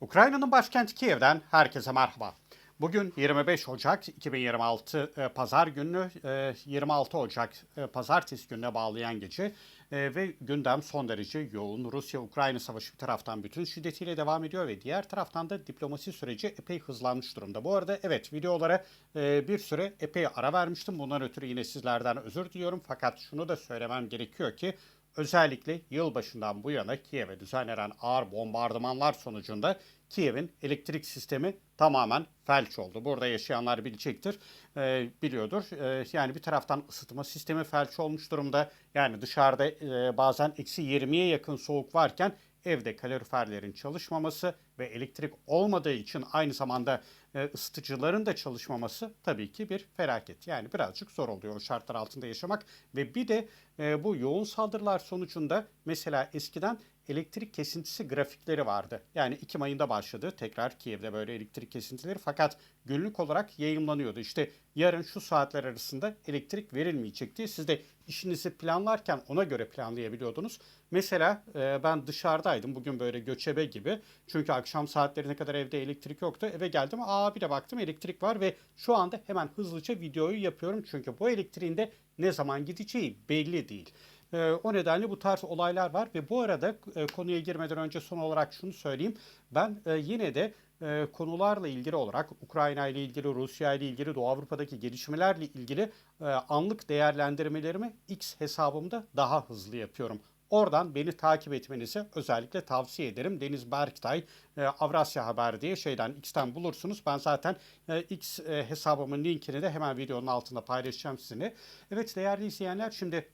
Ukrayna'nın başkenti Kiev'den herkese merhaba. Bugün 25 Ocak 2026 e, Pazar günü, e, 26 Ocak e, Pazartesi gününe bağlayan gece e, ve gündem son derece yoğun. Rusya-Ukrayna savaşı bir taraftan bütün şiddetiyle devam ediyor ve diğer taraftan da diplomasi süreci epey hızlanmış durumda. Bu arada evet videolara e, bir süre epey ara vermiştim. Bundan ötürü yine sizlerden özür diliyorum. Fakat şunu da söylemem gerekiyor ki Özellikle yılbaşından bu yana Kiev'e düzenlenen ağır bombardımanlar sonucunda Kiev'in elektrik sistemi tamamen felç oldu. Burada yaşayanlar bilecektir, e, biliyordur. E, yani bir taraftan ısıtma sistemi felç olmuş durumda. Yani dışarıda e, bazen eksi 20'ye yakın soğuk varken evde kaloriferlerin çalışmaması ve elektrik olmadığı için aynı zamanda e, ısıtıcıların da çalışmaması tabii ki bir felaket. Yani birazcık zor oluyor o şartlar altında yaşamak ve bir de e, bu yoğun saldırılar sonucunda mesela eskiden elektrik kesintisi grafikleri vardı. Yani Ekim ayında başladı tekrar Kiev'de böyle elektrik kesintileri fakat günlük olarak yayınlanıyordu. İşte yarın şu saatler arasında elektrik verilmeyecek diye siz de işinizi planlarken ona göre planlayabiliyordunuz. Mesela e, ben dışarıdaydım bugün böyle göçebe gibi. Çünkü akşam saatlerine kadar evde elektrik yoktu. Eve geldim aa bir de baktım elektrik var ve şu anda hemen hızlıca videoyu yapıyorum. Çünkü bu elektriğin de ne zaman gideceği belli değil. E, o nedenle bu tarz olaylar var ve bu arada e, konuya girmeden önce son olarak şunu söyleyeyim. Ben e, yine de e, konularla ilgili olarak Ukrayna ile ilgili, Rusya ile ilgili, Doğu Avrupa'daki gelişmelerle ilgili e, anlık değerlendirmelerimi X hesabımda daha hızlı yapıyorum. Oradan beni takip etmenizi özellikle tavsiye ederim. Deniz Berktay, e, Avrasya Haber diye şeyden X'ten bulursunuz. Ben zaten e, X e, hesabımın linkini de hemen videonun altında paylaşacağım sizinle. Evet değerli izleyenler şimdi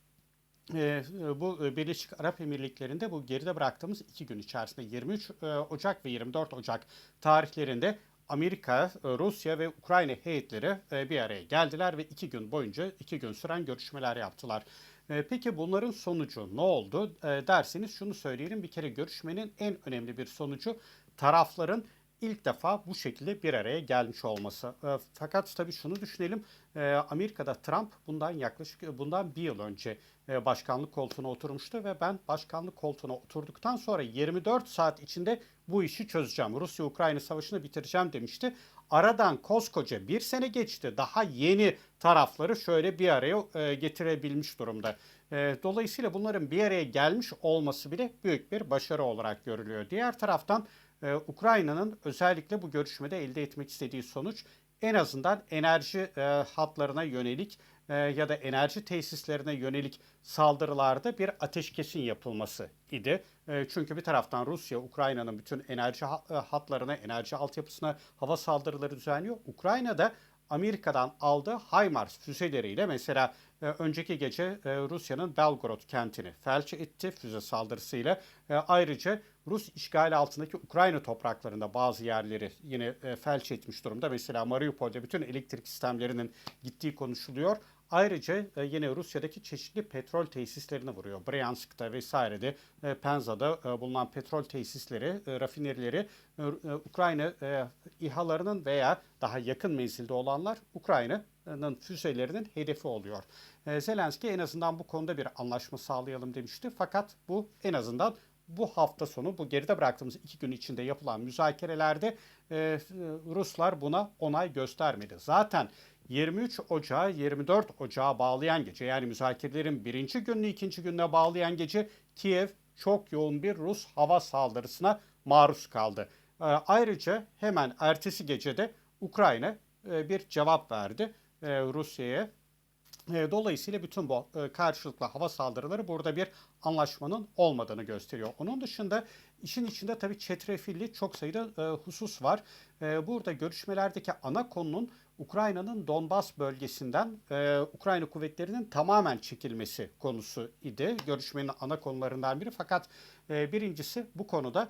e, bu Birleşik Arap Emirlikleri'nde bu geride bıraktığımız iki gün içerisinde 23 e, Ocak ve 24 Ocak tarihlerinde Amerika, e, Rusya ve Ukrayna heyetleri e, bir araya geldiler ve iki gün boyunca iki gün süren görüşmeler yaptılar. E, peki bunların sonucu ne oldu derseniz şunu söyleyelim. Bir kere görüşmenin en önemli bir sonucu tarafların ilk defa bu şekilde bir araya gelmiş olması. Fakat tabii şunu düşünelim. Amerika'da Trump bundan yaklaşık bundan bir yıl önce başkanlık koltuğuna oturmuştu ve ben başkanlık koltuğuna oturduktan sonra 24 saat içinde bu işi çözeceğim. Rusya-Ukrayna savaşını bitireceğim demişti. Aradan koskoca bir sene geçti. Daha yeni tarafları şöyle bir araya getirebilmiş durumda. Dolayısıyla bunların bir araya gelmiş olması bile büyük bir başarı olarak görülüyor. Diğer taraftan Ukrayna'nın özellikle bu görüşmede elde etmek istediği sonuç en azından enerji hatlarına yönelik ya da enerji tesislerine yönelik saldırılarda bir ateşkesin yapılması idi. Çünkü bir taraftan Rusya Ukrayna'nın bütün enerji hatlarına, enerji altyapısına hava saldırıları düzenliyor. Ukrayna'da Amerika'dan aldığı HIMARS füzeleriyle mesela önceki gece Rusya'nın Belgorod kentini felç etti füze saldırısıyla. Ayrıca Rus işgali altındaki Ukrayna topraklarında bazı yerleri yine felç etmiş durumda. Mesela Mariupol'de bütün elektrik sistemlerinin gittiği konuşuluyor. Ayrıca e, yine Rusya'daki çeşitli petrol tesislerini vuruyor. Bryansk'ta vesairede, e, Penza'da e, bulunan petrol tesisleri, rafinerileri Ukrayna İHA'larının veya daha yakın menzilde olanlar Ukrayna'nın füzelerinin hedefi oluyor. Zelenski en azından bu konuda bir anlaşma sağlayalım demişti. Fakat bu en azından bu hafta sonu bu geride bıraktığımız iki gün içinde yapılan müzakerelerde Ruslar buna onay göstermedi. Zaten 23 Ocağı 24 Ocağı bağlayan gece yani müzakerelerin birinci gününü ikinci gününe bağlayan gece Kiev çok yoğun bir Rus hava saldırısına maruz kaldı. E, ayrıca hemen ertesi gecede Ukrayna e, bir cevap verdi e, Rusya'ya. E, dolayısıyla bütün bu e, karşılıklı hava saldırıları burada bir anlaşmanın olmadığını gösteriyor. Onun dışında işin içinde tabii çetrefilli çok sayıda e, husus var. Burada görüşmelerdeki ana konunun Ukrayna'nın Donbas bölgesinden Ukrayna kuvvetlerinin tamamen çekilmesi konusu idi. Görüşmenin ana konularından biri fakat birincisi bu konuda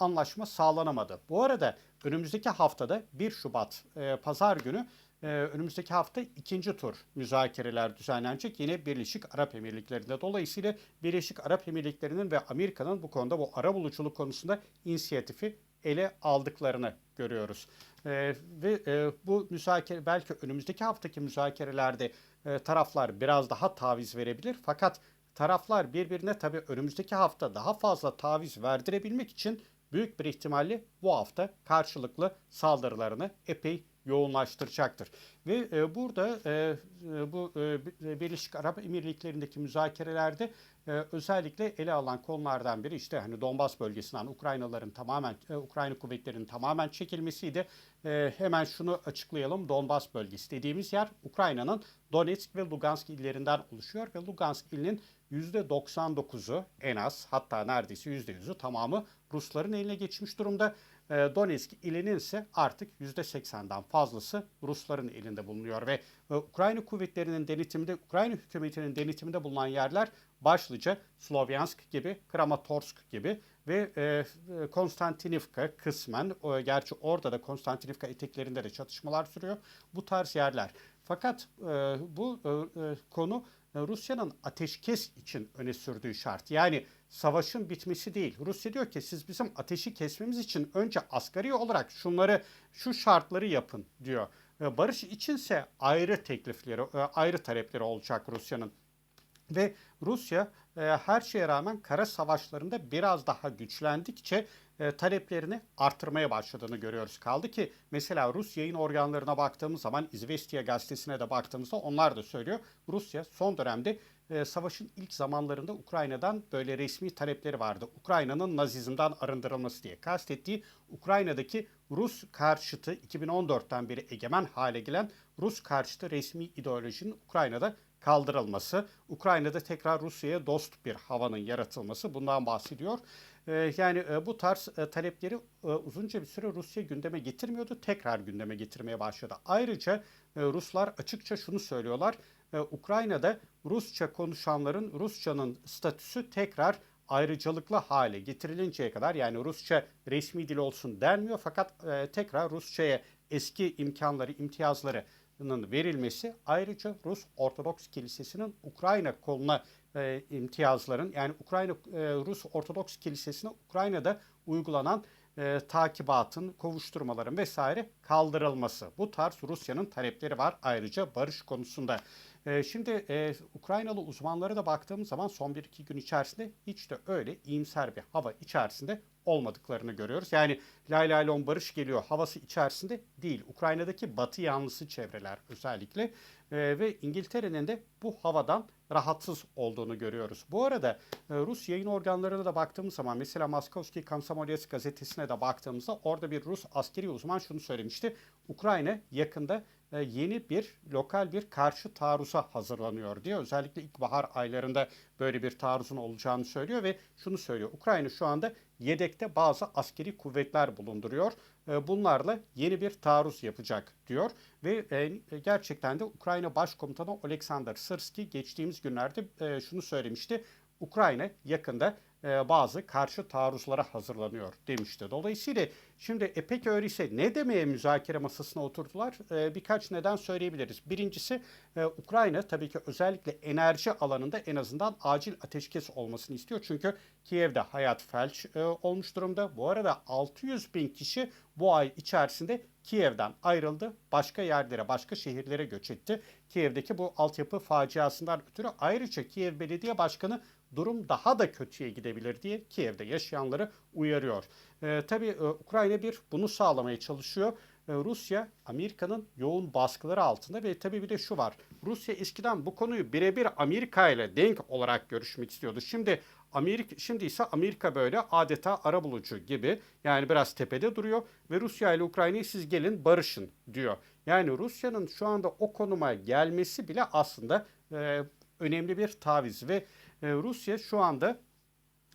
anlaşma sağlanamadı. Bu arada önümüzdeki haftada 1 Şubat pazar günü ee, önümüzdeki hafta ikinci tur müzakereler düzenlenecek yine Birleşik Arap Emirlikleri'nde. Dolayısıyla Birleşik Arap Emirlikleri'nin ve Amerika'nın bu konuda bu ara buluculuk konusunda inisiyatifi ele aldıklarını görüyoruz. E, ve e, bu müzakere belki önümüzdeki haftaki müzakerelerde e, taraflar biraz daha taviz verebilir. Fakat taraflar birbirine tabii önümüzdeki hafta daha fazla taviz verdirebilmek için büyük bir ihtimalle bu hafta karşılıklı saldırılarını epey yoğunlaştıracaktır. Ve e, burada e, e, bu e, Birleşik Arap Emirlikleri'ndeki müzakerelerde e, özellikle ele alan konulardan biri işte hani Donbas bölgesinden Ukraynalıların tamamen e, Ukrayna kuvvetlerinin tamamen çekilmesiydi. E, hemen şunu açıklayalım. Donbas bölgesi dediğimiz yer Ukrayna'nın Donetsk ve Lugansk illerinden oluşuyor ve Lugansk ilinin %99'u en az hatta neredeyse %100'ü tamamı Rusların eline geçmiş durumda. E, Donetsk ilinin ise artık %80'den fazlası Rusların elinde bulunuyor ve e, Ukrayna kuvvetlerinin denetiminde, Ukrayna hükümetinin denetiminde bulunan yerler başlıca Slovyansk gibi, Kramatorsk gibi ve e, Konstantinivka kısmen, gerçi orada da Konstantinivka eteklerinde de çatışmalar sürüyor. Bu tarz yerler. Fakat bu konu Rusya'nın ateşkes için öne sürdüğü şart. Yani savaşın bitmesi değil. Rusya diyor ki siz bizim ateşi kesmemiz için önce asgari olarak şunları şu şartları yapın diyor. Barış içinse ayrı teklifleri, ayrı talepleri olacak Rusya'nın. Ve Rusya her şeye rağmen kara savaşlarında biraz daha güçlendikçe e, taleplerini arttırmaya başladığını görüyoruz. Kaldı ki mesela Rus yayın organlarına baktığımız zaman İzvestiya gazetesine de baktığımızda onlar da söylüyor. Rusya son dönemde e, savaşın ilk zamanlarında Ukrayna'dan böyle resmi talepleri vardı. Ukrayna'nın Nazizm'den arındırılması diye kastettiği Ukrayna'daki Rus karşıtı 2014'ten beri egemen hale gelen Rus karşıtı resmi ideolojinin Ukrayna'da kaldırılması, Ukrayna'da tekrar Rusya'ya dost bir havanın yaratılması bundan bahsediyor. Ee, yani e, bu tarz e, talepleri e, uzunca bir süre Rusya gündeme getirmiyordu. Tekrar gündeme getirmeye başladı. Ayrıca Ruslar açıkça şunu söylüyorlar. Ukrayna'da Rusça konuşanların Rusçanın statüsü tekrar ayrıcalıklı hale getirilinceye kadar yani Rusça resmi dil olsun denmiyor fakat tekrar Rusça'ya eski imkanları, imtiyazları verilmesi ayrıca Rus Ortodoks Kilisesi'nin Ukrayna koluna e, imtiyazların yani Ukrayna e, Rus Ortodoks Kilisesi'ne Ukrayna'da uygulanan e, takibatın, kovuşturmaların vesaire kaldırılması. Bu tarz Rusya'nın talepleri var ayrıca barış konusunda. E, şimdi e, Ukraynalı uzmanlara da baktığımız zaman son bir iki gün içerisinde hiç de öyle iyimser bir hava içerisinde olmadıklarını görüyoruz. Yani lay lay lon barış geliyor havası içerisinde değil. Ukrayna'daki batı yanlısı çevreler özellikle e, ve İngiltere'nin de bu havadan rahatsız olduğunu görüyoruz. Bu arada e, Rus yayın organlarına da baktığımız zaman mesela Moskovski Komsomolets gazetesine de baktığımızda orada bir Rus askeri uzman şunu söylemişti. Ukrayna yakında yeni bir lokal bir karşı taarruza hazırlanıyor diye. Özellikle ilkbahar aylarında böyle bir taarruzun olacağını söylüyor ve şunu söylüyor. Ukrayna şu anda yedekte bazı askeri kuvvetler bulunduruyor. E, bunlarla yeni bir taarruz yapacak diyor ve e, gerçekten de Ukrayna Başkomutanı Oleksandr Sırski geçtiğimiz günlerde şunu söylemişti. Ukrayna yakında e, bazı karşı taarruzlara hazırlanıyor demişti. Dolayısıyla şimdi e peki öyleyse ne demeye müzakere masasına oturdular? E, birkaç neden söyleyebiliriz. Birincisi e, Ukrayna tabii ki özellikle enerji alanında en azından acil ateşkes olmasını istiyor. Çünkü Kiev'de hayat felç e, olmuş durumda. Bu arada 600 bin kişi bu ay içerisinde Kiev'den ayrıldı. Başka yerlere, başka şehirlere göç etti. Kiev'deki bu altyapı faciasından ötürü ayrıca Kiev Belediye Başkanı durum daha da kötüye gidebilir diye Kiev'de yaşayanları uyarıyor. E, tabii e, Ukrayna bir bunu sağlamaya çalışıyor. E, Rusya Amerika'nın yoğun baskıları altında ve tabii bir de şu var. Rusya eskiden bu konuyu birebir Amerika ile denk olarak görüşmek istiyordu. Şimdi Amerika şimdi ise Amerika böyle adeta arabulucu gibi yani biraz tepede duruyor ve Rusya ile Ukrayna'yı siz gelin barışın diyor. Yani Rusya'nın şu anda o konuma gelmesi bile aslında e, önemli bir taviz ve Rusya şu anda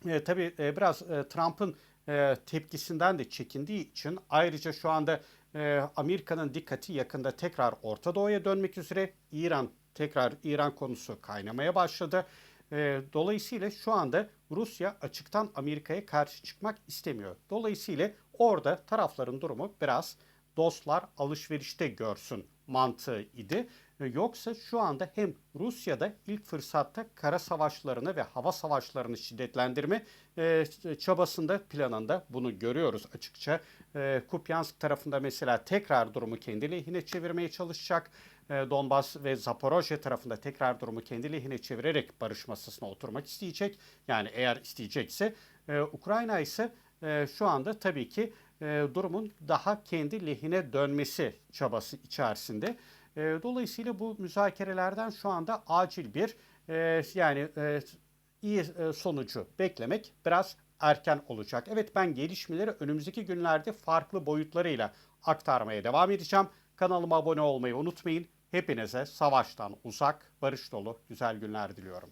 e, tabii e, biraz e, Trump'ın e, tepkisinden de çekindiği için ayrıca şu anda e, Amerika'nın dikkati yakında tekrar Orta Doğu'ya dönmek üzere İran tekrar İran konusu kaynamaya başladı. E, dolayısıyla şu anda Rusya açıktan Amerika'ya karşı çıkmak istemiyor. Dolayısıyla orada tarafların durumu biraz dostlar alışverişte görsün mantığı idi. Yoksa şu anda hem Rusya'da ilk fırsatta kara savaşlarını ve hava savaşlarını şiddetlendirme e, çabasında planında bunu görüyoruz açıkça. E, Kupyansk tarafında mesela tekrar durumu kendi lehine çevirmeye çalışacak. E, Donbas ve Zaporojye tarafında tekrar durumu kendi lehine çevirerek barış masasına oturmak isteyecek. Yani eğer isteyecekse. Ukrayna ise e, şu anda tabii ki e, durumun daha kendi lehine dönmesi çabası içerisinde. E, dolayısıyla bu müzakerelerden şu anda acil bir e, yani e, iyi e, sonucu beklemek biraz erken olacak. Evet ben gelişmeleri önümüzdeki günlerde farklı boyutlarıyla aktarmaya devam edeceğim. Kanalıma abone olmayı unutmayın. Hepinize savaştan uzak, barış dolu güzel günler diliyorum.